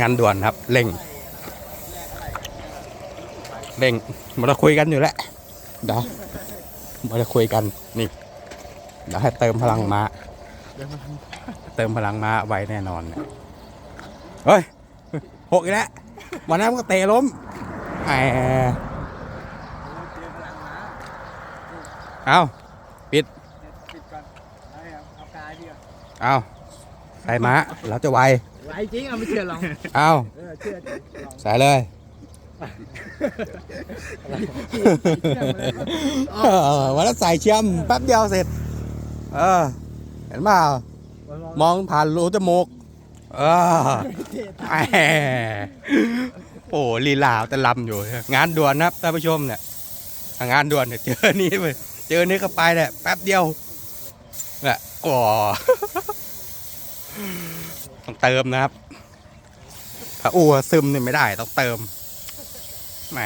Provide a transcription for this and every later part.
งานด่วนครับเร่งเร่งมาเราคุยกันอยู่แล้วเดี๋ยวมาเราคุยกันนี่เดี๋ยวให้เติมพลังมาเติมพลังมาไว้แน่นอนเฮ้ยหกอีกแล้ววันนั้นก็เตะล้มแหมเอาปิดก่อนเอา ใส่ม้าเราจะไวไหวจริงเอาไม่เชื่อลองเอาเออเชื่อจริงลองใส่เลยเออวันนั้นใส่เชื่อมแป๊บเดียวเสร็จ เออ เห็นเปล่ามองผ่านรูจมูกเออแหมโอ้ลีลาวแต่ลำอยู่ งานด่วนนะครับท่านผู้ชมเนี่ยงานด่วนเนี่ยเจอนี้ไปเจอนี้เข้าไปเนี่ยแป๊บเดียวเนี่ยก่อ ต้องเติมนะครับถ้าอ้วซึมเนี่ยไม่ได้ต้องเติมแหม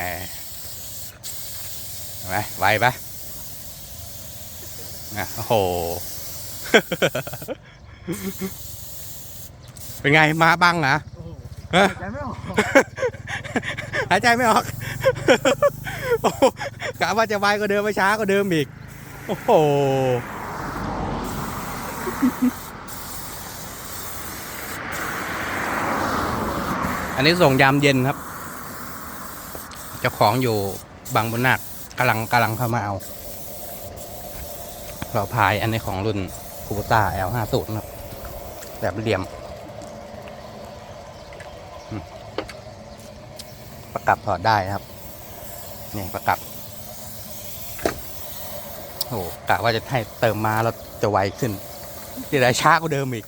เห็นไหมไวปะอะโอ้โห เป็นไงมาบังเหรอฮะใจไม่ออกหายใจไม่ออกโอ้โหกะว่าจะไวก็เดิมไปช้าก็เดิมอีก โอ้โห อันนี้ส่งยามเย็นครับ เจ้าของอยู่บางบุญนาคกำลังกำลังเข้ามาเอาเราพายอันนี้ของรุ่นคูปต้า L50 ครับ แบบเหลี่ยม ประกับถอดได้ครับ นี่ประกับ โอ้กะว่าจะให้เติมมาแล้วจะไวขึ้นที่ได้ช้ากว่าเดิมอีก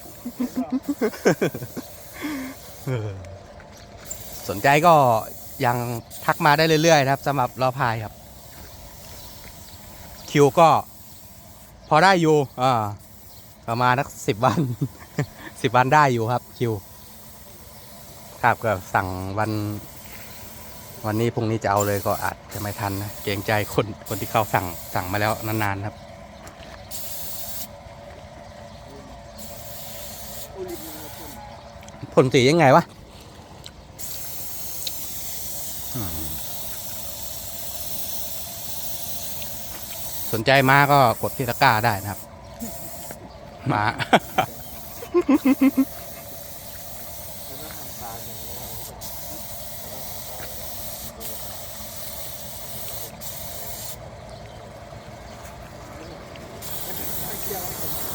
สนใจก็ยังทักมาได้เรื่อยๆนะครับสำหรับรอพายครับ คิวก็ พอได้อยู่อ่าประมาณนักสิบวันสิบวันได้อยู่ครับคิว ครับก็สั่งวัน วันนี้พรุ่งนี้จะเอาเลยก็อาจจะไม่ทันนะเกรงใจคนคนที่เขาสั่งสั่งมาแล้วนานๆครับผลสียังไงวะ สนใจมาก็กดที่ตะกร้าได้นะครับมาเกี่ยวผม